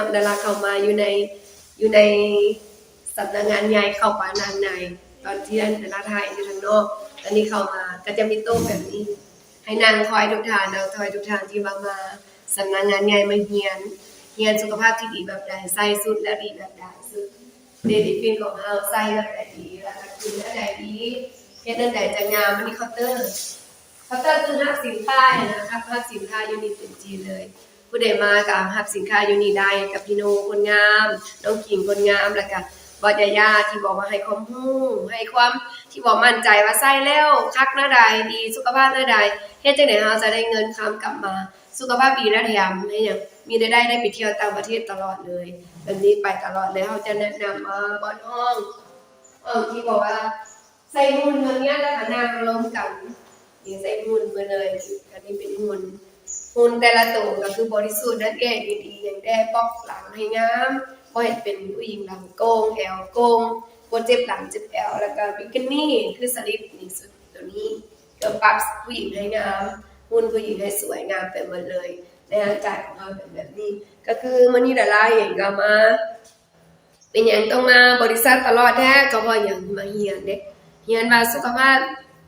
าะดาราเข้ามาอยู่ในอยู่ในสำนักงานใหญ่เข้าไปนางใน ตอนที่ดาราไทยอยู่ทางนอกตอนนี้เข้ามาก็จะมีโต๊ะแบบนี้ ให้นางคอยทุกทานนางคอยทุกทานที่ว่ามาสำนักงานใหญ่มาเฮียนเฮียนสุขภาพที่ดีแบบใดใส่สุดและดีแบบใดซึ่งเดลิฟินของเฮาใส่แบบใดดีแล้วก็กินแบบใดดีเฮ็ดนั่นใดจะงามอันนี้เคาน์เตอร์เคาน์เตอร์คือหับสินค้านะคะหับสินค้ายูนิตเป็นจีนเลย ผู้ใดมากับหับสินค้ายูนิตได้กับพี่โนคนงามน้องกิ่งคนงามแล้วก็บอดยายาที่บอกว่าให้ความรู้ให้ความที่บอกมั่นใจว่าใส่แล้วคักหน้าใดดีสุขภาพหน้าใดเฮ็ดจังได๋เฮาจะได้เงินคำกลับมา สุขภาพดีและแถมให้หยังมีได้ได้ได้ไปเที่ยวต่างประเทศตลอดเลยแบบนี้ไปตลอดเลยเฮาจะแนะนำมาบอนห้องเออที่บอกว่าใส่หุ่นอย่างเงี้ยแล้วก็นั่งลงกันนี่ใส่หุ่นมาเลยอันนี้เป็นหุ่น หุ่นแต่ละตัวก็คือบริสุทธิ์นั่นเองดีๆอย่างแด้ปอกหลังให้งามบ่ให้เป็นผู้หญิงหลังโกงแอวโกงบ่เจ็บหลังเจ็บแอวแล้วก็บิกินี่คือสลิปนี่สุดตัวนี้ก็ปรับผู้หญิงให้งามหุ่นผู้หญิงให้สวยงามไปหมดเลยในร่ากายของเราเป็นแบบนี้ ก็คือมันนี่ดาราเห็นก็มา เป็นอย่างต้องมาบริษัทตลอดแท้ก็เพราะอย่างมาเฮียนเด้เฮียนว่าสุขภาพ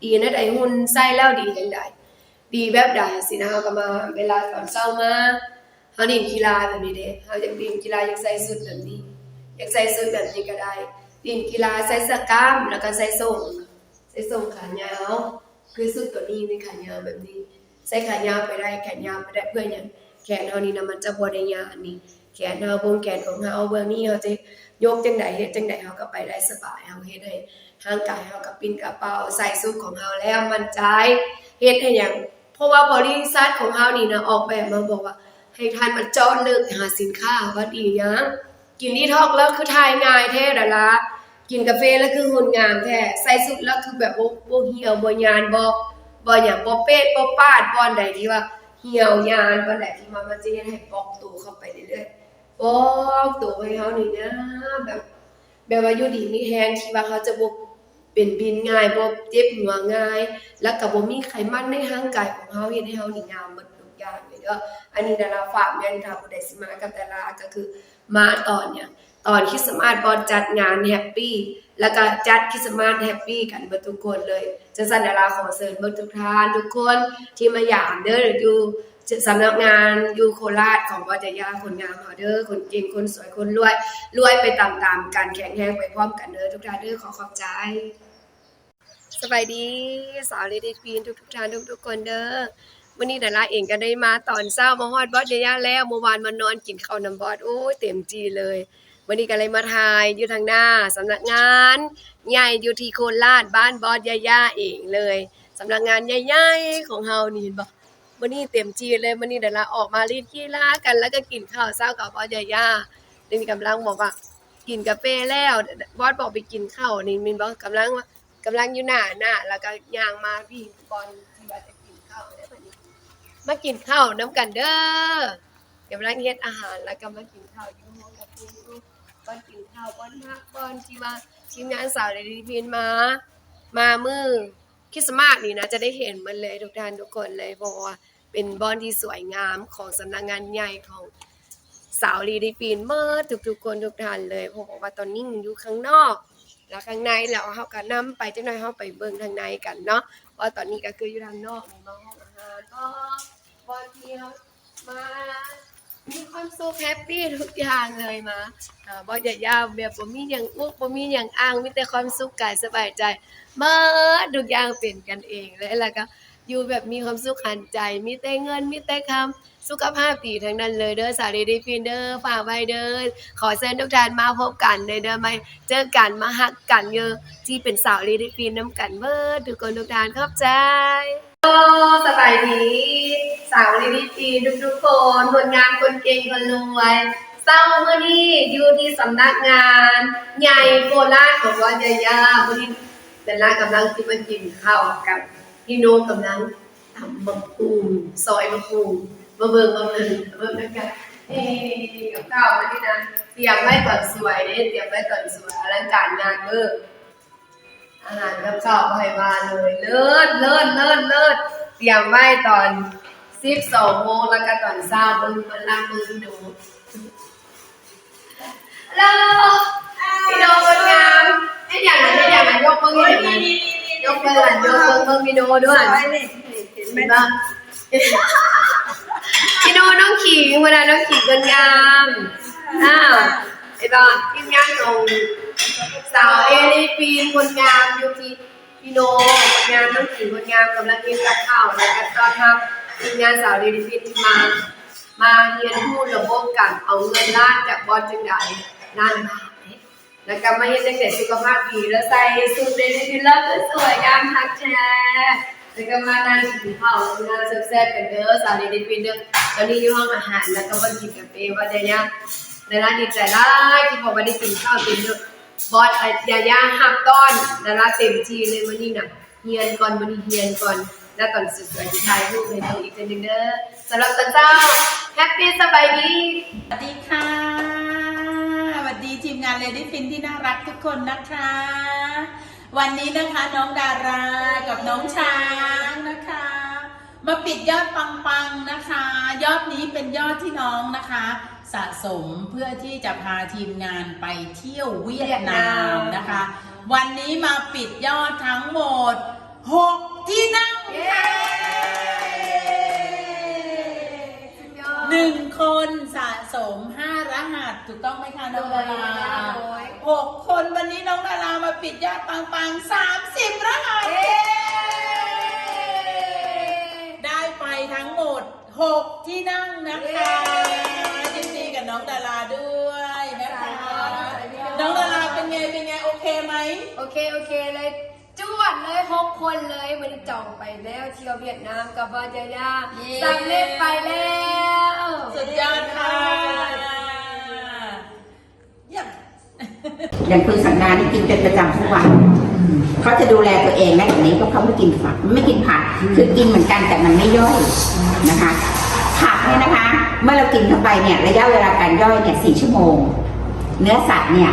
ดีนะไดหุ่นใส่แล้วดีจังได ดีแบบใดสินะเฮาก็มาเวลาตอนเช้ามาเฮาเล่นกีฬาแบบนี้เด้เฮาอยากเล่นกีฬาอยากใส่ชุดแบบนี้ อยากใส่ชุดแบบนี้ก็ได้เล่นกีฬาใส่สก้ามแล้วก็ใส่ส่งใส่ส่งขายาวคือชุดตัวนี้เป็นขายาวแบบนี้ ใส่ขายาวไปได้แขนยาวไปได้เพื่อหยังแขนเฮานี่นะมันจะบ่ได้ยาวอันนี้แขนเฮาบงแขนของเฮาเบื้องนี้เฮาจะยกจังใดเฮ็ดจังใดเฮาก็ไปได้สบายเฮาเฮ็ดให้ร่างกายเฮากับปิ้นกระเป๋าใส่สุดของเฮาแล้วมันใจเฮ็ดให้หยัง ราะว่าบริษัทของเฮานี่นะออกแบบมาบอกว่า ให้ท่านมาเจาะลึกหาสินค้าว่าดียังกินดีทอกแล้วคือทายง่ายแท้ดารากินกาแฟแล้วคือหุ่นงามแท้ใส่สุดแล้วคือแบบบ่บ่เหี่ยวบ่ยานบ่บ่หยังบ่เป๊ะบ่ปาดบ่อนใดที่ว่าเหี่ยวยานบ่อนใดที่มามันจะเฮ็ดให้ปอกตัวเข้าไปเรื่อยๆบอกตัวให้เขานี่นะแบบแบบว่าอยู่ดีมีแฮงที่ว่าเขาจะบ่ เป็นบินง่ายบ่เจ็บหัวง่าย แล้วก็บ่มีไขมันในร่างกายของเฮาเฮ็ดให้เฮานี่งามหมดทุกอย่างเลยเด้ออันนี้ดาราฝากแม่นถ้าผู้ใดสิมากับดาราก็คือมาตอนเนี่ยตอนคริสต์มาสบ่จัดงานแฮปปี้แล้วก็จัดคริสต์มาสแฮปปี้กันเบิดทุกคนเลยจังซั่นดาราขอเชิญเบิดทุกท่านทุกคนที่มาหยามเด้ออยู่ สำนักงานยูโคราชของวัจยาคนงามฮาเด้อคนเก่งคนสวยคนรวย รวยไปตามๆกันแข็งแรงไปพร้อมกันเด้อทุกท่านเด้อขอขอบใจสบายดีสาวเลดี้ควีนทุกๆท่านทุกๆคนเด้อวันนี้ดาราเองก็ได้มาตอนเช้ามาฮอดบอสยายแล้วเมื่อวานมานอนกินข้าวน้ำบอสโอ้เต็มจีเลย วันนี้ก็เลยมาถ่ายอยู่ทางหน้าสำนักงานใหญ่อยู่ที่โคราชบ้านบอสยายาเองเลยสำนักงานใหญ่ๆของเฮานี่เห็นบ่ วันนี้เต็มจีเลยวันนี้เดี๋ยวเราออกมารีดกีฬากัน แล้วก็กินข้าวเช้ากับบอสยาย่าลินกำลังบอกว่ากินกาแฟแล้วบอสบอกไปกินข้าวนี่มินบอกกำลังว่ากำลังอยู่หน้าหน้าแล้วก็ย่างมาพี่บอลที่ว่าจะกินข้าวได้ปะนี่มากินข้าวน้ำกันเด้อกำลังเฮ็ดอาหารแล้วก็มากินข้าวอยู่ห้องกับพี่บอลกินข้าวบอลฮักบอลที่ว่าทีมงานสาวเลยดีพินมา มามือ คริสต์มาสนี่นะจะได้เห็นมันเลยทุกท่านทุกคนเลยเพราะว่าเป็นบอลที่สวยงามของสำนักงงานใหญ่ของสาวลีดีปีนเมื่อทุกๆคนทุกท่านเลยเพราะว่าตอนนี้อยู่ข้างนอก แล้วข้างในแล้วเขาก็นำไปจังได๋เขาไปเบิ่งทางในกันเนาะว่าตอนนี้ก็คืออยู่ทางนอกนี่มาห้องอาหารก็บอลที่เฮามามี ความสุขแฮปปี้ทุกอย่างเลยมาอ่าบ่อย่ายาวแบบบ่มีหยังอุกบ่มีหยังอ้างมีแต่ความสุขกายสบายใจเมื่อทุกอย่างเป็นกันเองเลยแล้วก็อยู่แบบมีความสุขหันใจ มีแต่เงินมีแต่คำสุขภาพดีทั้งนั้นเลยเด้อสารีดีฟินเด้อฝากไว้เด้อขอเชิญทุกท่านมาพบกันเลยเด้อมาเจอกันมาฮักกันเยอะที่เป็นสาวรีดีฟินน้ำกันเมื่อทุกคนทุกท่านขอบใจ โอ้สบายดีสาวรีดีฟินทุกๆคนคนงามคนเก่งคนรวยเศร้าเมื่อนี้อยู่ที่สำนักงาน ใหญ่โคราชของวัดยายาวันนี้แต่ละกำลังที่มากินข้าวกับพี่โนกำลังทำมะพร้าวซอยมะพร้าวมาเบิ่งมาเบิ่งมาเบิ่งด้วยกันเอ้กับข้าวอันนี้นะเตรียมไว้ก่อนสวยเด้เตรียมไว้ก่อนสวยอลังการงานเบิ่ง อาหารกับข้าวไผ่มาเลยเลิศเลิศเลิศเลิศเตรียมไว้ตอน12โมงแล้วก็ตอนเช้าเบิ่งมันล่างเบิ่งดูแล้วพี่โนคนงามไอ้อย่างนั้นไอ้อย่างนั้นยกมืออย่างนั้นยกมือหันยกมือมือพี่โนด้วยเห็นไหมเห็นปะพี่โนน้องขิงเวลาน้องขิงคนงามอ้าว ไอ้บ้าทีมงานของสาวเอลิปีนคนงามอยู่ที่พี่โนคนงามน้องขิงคนงามกำลังกินกับข้าวแล้วก็ต้อนรับทีมงานสาวเอลิปีนที่มา มาเรียนรู้ระบบการเอาเงินล้านจากบอลจังไดล้านบาทแล้วก็มาเฮ็ดจังไดสุขภาพดีแล้วใส่สูทเดลิฟิลเลอร์ก็สวยงามทักแชร์แล้วก็มานั่งกินข้าวนั่งแซ่บๆกันเด้อสาวเดลิฟิลเด้อตอนนี้อยู่ห้องอาหารแล้วก็มากินกาแฟว่าเดี๋ยว นี้ในร้านดีใจร้ายที่พอมาได้กินข้าวกินเด้อบอสยาย่าหักต้อนดาราเต็มทีเลยวันนี้น่ะเฮียนก่อนวันนี้เฮียนก่อนแล้วตอนสุดท้ายที่ถ่ายรูปให้ดูอีกทีหนึ่งเด้อสำหรับตอนเจ้าแฮปปี้สบายดีสวัสดีค่ะสวัสดีทีมงานเลดี้ฟินที่น่ารักทุกคนนะคะ วันนี้นะคะน้องดารากับน้องช้างนะคะ มาปิดยอดปังๆนะคะ ยอดนี้เป็นยอดที่น้องนะคะ สะสมเพื่อที่จะพาทีมงานไปเที่ยวเวียดนามนะคะ วันนี้มาปิดยอดทั้งหมด 6 ที่นั่งค่ะหนึ่งคนสะสม 5 รหัสถูกต้องไหมคะน้องดาราหกคนวันนี้น้องดารามาปิดยอดปังๆ30รหัสได้ไปทั้งหมด 6 ที่นั่งนะคะยิ นดีกับน้องดาราด้วยนะคะ น้องดาราเป็นไงเป็นไงโอเคไหม โอเคโอเคเลยจวดเลยหกคนเลยวันนี้จองไปแล้วเที่ยวเวียดนามกับบอจายาเย้ สำเร็จไปแล้วสุดยอดค่ะเยี่ยม อย่างคุณสังนานี่กินเป็นประจำทุกวันเขาจะดูแลตัวเองนะอย่างนี้เพราะเขาไม่กินผักไม่กินผักคือกินเหมือนกันแต่มันไม่ย่อยนะคะ ผักเนี่ยนะคะ เมื่อเรากินเข้าไปเนี่ยระยะเวลาการย่อยเนี่ยสี่ชั่วโมง เนื้อสัตว์เนี่ย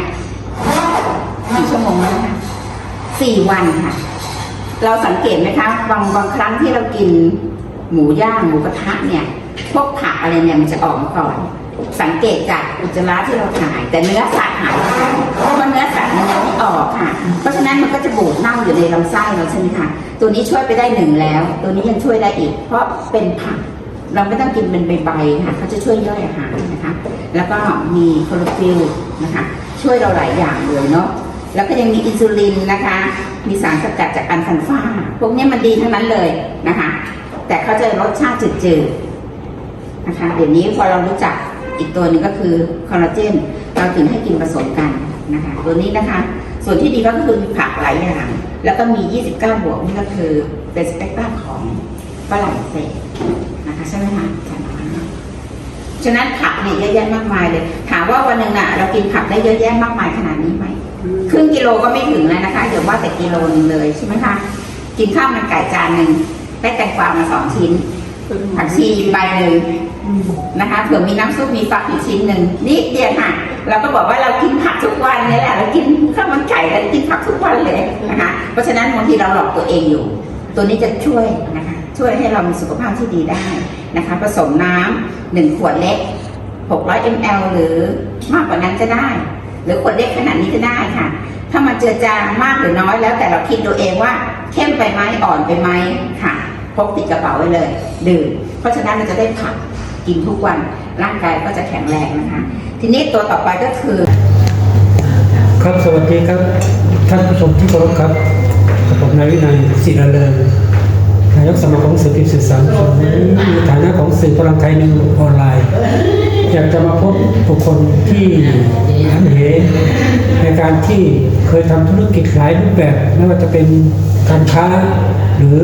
สี่ชั่วโมงนะคะสี่วันค่ะ เราสังเกตไหมคะบางบางครั้งที่เรากินหมูย่างหมูกระทะเนี่ยพวกผักอะไรเนี่ยมันจะออกมาก่อน สังเกตจากอุจจาระที่เราถ่าย แต่เนื้อสัตว์หายไปเพราะว่าเนื้อสัตว์มันยังไม่ออกค่ะ เพราะฉะนั้นมันก็จะบูดเน่าอยู่ในลำไส้เราใช่ไหมคะตัวนี้ช่วยไปได้หนึ่งแล้ว ตัวนี้ยังช่วยได้อีก เพราะเป็นผัก เราไม่ต้องกินเป็นใบๆค่ะเขาจะช่วยย่อยอาหารนะคะ แล้วก็มีคลอโรฟิลนะคะ ช่วยเราหลายอย่างเลยเนาะแล้วก็ยังมีอินซูลินนะคะ มีสารสกัดจากอันฟันฟ้า พวกนี้มันดีทั้งนั้นเลยนะคะ แต่เขาจะรสชาติจืดๆนะคะ เดี๋ยวนี้พอเรารู้จักอีกตัวหนึ่งก็คือคอลลาเจน เราถึงให้กินผสมกันนะคะ ตัวนี้นะคะ ส่วนที่ดีก็คือมีผักหลายอย่าง แล้วก็มี 29 บวกนี่ก็คือเป็นสเปกตรัมของฝรั่งเศส นะคะใช่ไหมคะอาจารย์น้อยฉะนั้นผักเนี่ยเยอะแยะมากมายเลย ถามว่าวันหนึ่งน่ะ เรากินผักได้เยอะแยะมากมายขนาดนี้ไหมครึ่งกิโลก็ไม่ถึงแล้วนะคะอย่าว่าแต่กิโลหนึงเลยใช่ไหมคะกินข้าวมันไก่จานหนึ่งได้แตงกวามาสองชิ้นผักชีใบหนึ่งนะคะเผื่อมีน้ำซุปมีฟักอีกชิ้นหนึ่งนิดเดียวค่ะเราก็บอกว่าเรากินผักทุกวันเนี่ยแหละเรากินข้าวมันไก่เรากินผักทุกวันเลยนะคะ เพราะฉะนั้นบางทีเราหลอกตัวเองอยู่ ตัวนี้จะช่วยนะคะ ช่วยให้เรามีสุขภาพที่ดีได้นะคะ ผสมน้ำหนึ่งขวดเล็ก 600 ml หรือมากกว่านั้นจะได้ หรือขวดเล็กขนาดนี้จะได้ค่ะ ถ้ามันเจือจางมากหรือน้อยแล้วแต่เราคิดตัวเองว่าเข้มไปไหมอ่อนไปไหมค่ะพกติดกระเป๋าไว้เลย ดื่มเพราะฉะนั้นเราจะได้ผักกินทุกวันร่างกายก็จะแข็งแรงนะคะ ทีนี้ตัวต่อไปก็คือ ครับสวัสดีครับ ท่านผู้ชมที่เคารพครับผมนายวินัยศิลาเลิงายกสมาคมสื่อพิมพ์สื่อสารมวลชนในฐานะของสื่อพลังไทยในออนไลน์ อยากจะมาพบบุคคลที่หันเหในการที่เคยทำธุรกิจหลายรูปแบบไม่ว่าจะเป็นการค้าหรือ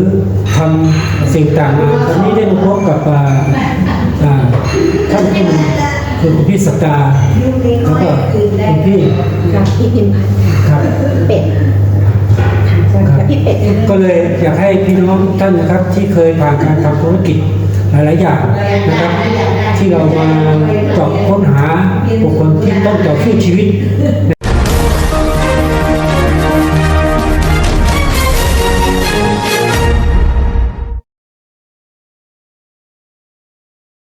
ทำสิ่งต่างๆวันนี้ได้มาพบกับอ่าอ่าท่านผู้คือคุณพี่สตาร์แล้วก็คุณพี่กับพี่พิมพันธ์ครับเป็ดกับ พี่เป็ดก็เลยอยากให้พี่น้องท่านนะครับ ที่เคยผ่านการทำธุรกิจหลายๆอย่างนะครับ ที่เรามาเจาะค้นหาบุคคลที่ต้องต่อสู้ชีวิต